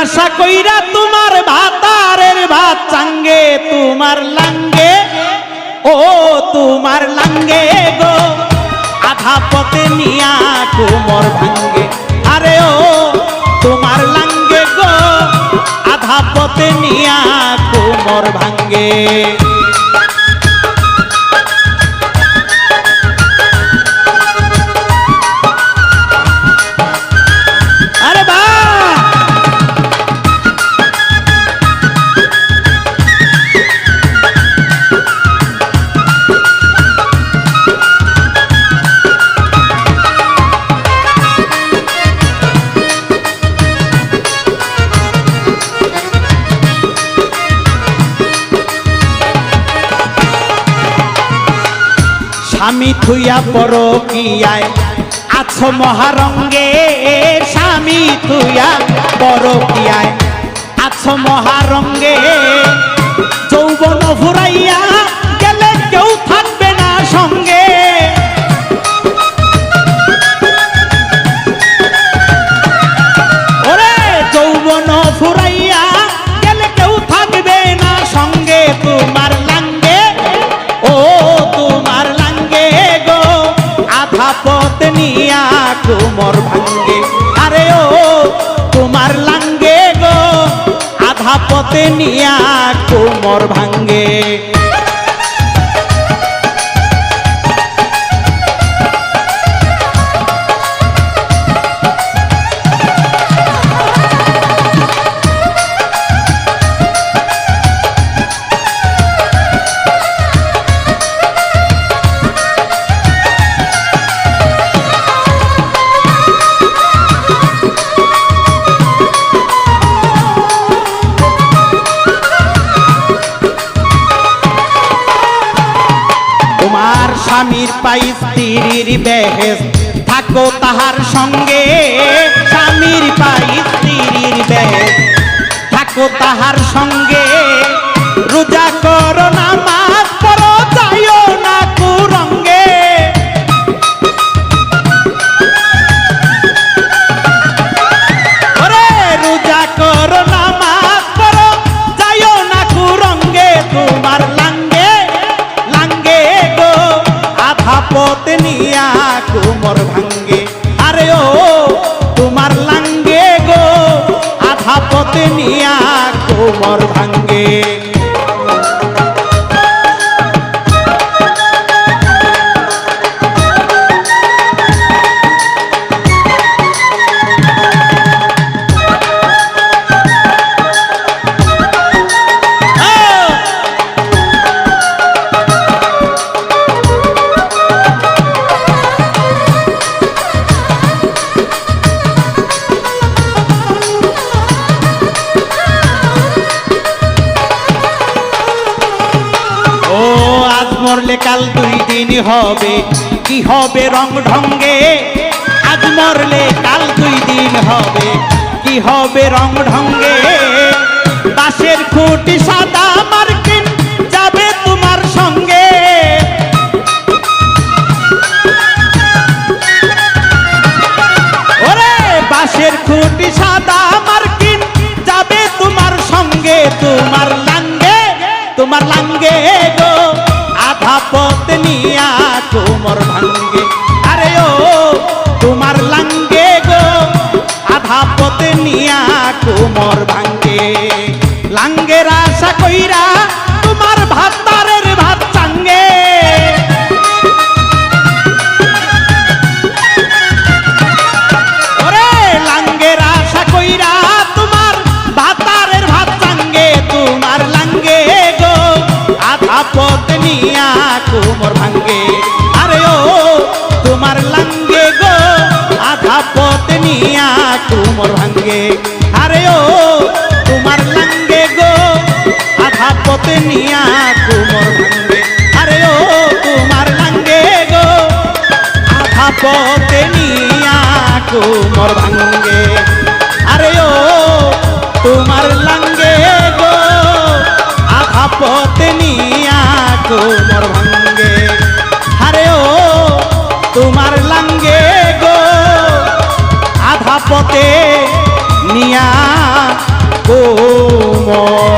আশা কইরা তোমার ভাতারের ভাত চাঙ্গে, তোমার লাঙ্গে। ও, তোমার লাঙ্গে গো। আধা পথে নিয়া কোমর ভাঙ্গে। আরে ও, তোমার লাঙ্গে গো। আধা পথে নিয়া কোমর ভাঙ্গে। স্বামী থুইয়া পর কিয়ায় আছো মহারঙ্গে স্বামী থুইয়া পর কিয়ায় আছো মহারঙ্গে যৌবন ফুরাইয়া আধা পথ নিয়া কোমর ভাঙ্গে। আরে ও, তোমার লাঙ্গে গো, আধা পথে নিয়া কোমর ভাঙ্গে। পাই স্ত্রীর বেহেস থাকো তাহার সঙ্গে, স্বামীর পাই স্ত্রীর বেহেস থাকো তাহার সঙ্গে, রোজা করো নামাজ কুমর ভাঙ্গে। আরে ও তোমার লাঙ্গে গো আধা পথে নিয়া কোমর ভাঙ্গে ও, আজ মরলে কাল দুই দিন হবে। কি হবে রং ঢঙ্গে? আজ মরলে কাল দুই দিন হবে। কি হবে রং ঢঙ্গে? বাঁশের খুঁটি সাদা মার্কিন যাবে তোমার সঙ্গে। ওরে, বাঁশের খুঁটি সাদা কোমর ভাঙ্গে। আরে ও, তোমার লাঙ্গে গো, আধা পথ নিয়া কোমর ভাঙ্গে। লাঙ্গের আশা কইরা তোমার ভাত চাঙ্গে। ওরে, লাঙ্গের কইরা তোমার ভাত চাঙ্গে। তোমার লাঙ্গে গো, আধা পথ নিয়া কোমর ভাঙ্গে। নিয়া কোমর ভাঙ্গে। আরে ও, তোমার লাঙ্গে গো, আধা পথ নিয়া কোমর ভাঙ্গে। আরে ও, তোমার লাঙ্গে গো, আধা পথে নিয়া কোমর ভাঙ্গে। আরে ও, তোমার লাঙ্গে গো, আধা পথে নিয়া কোমর কোমল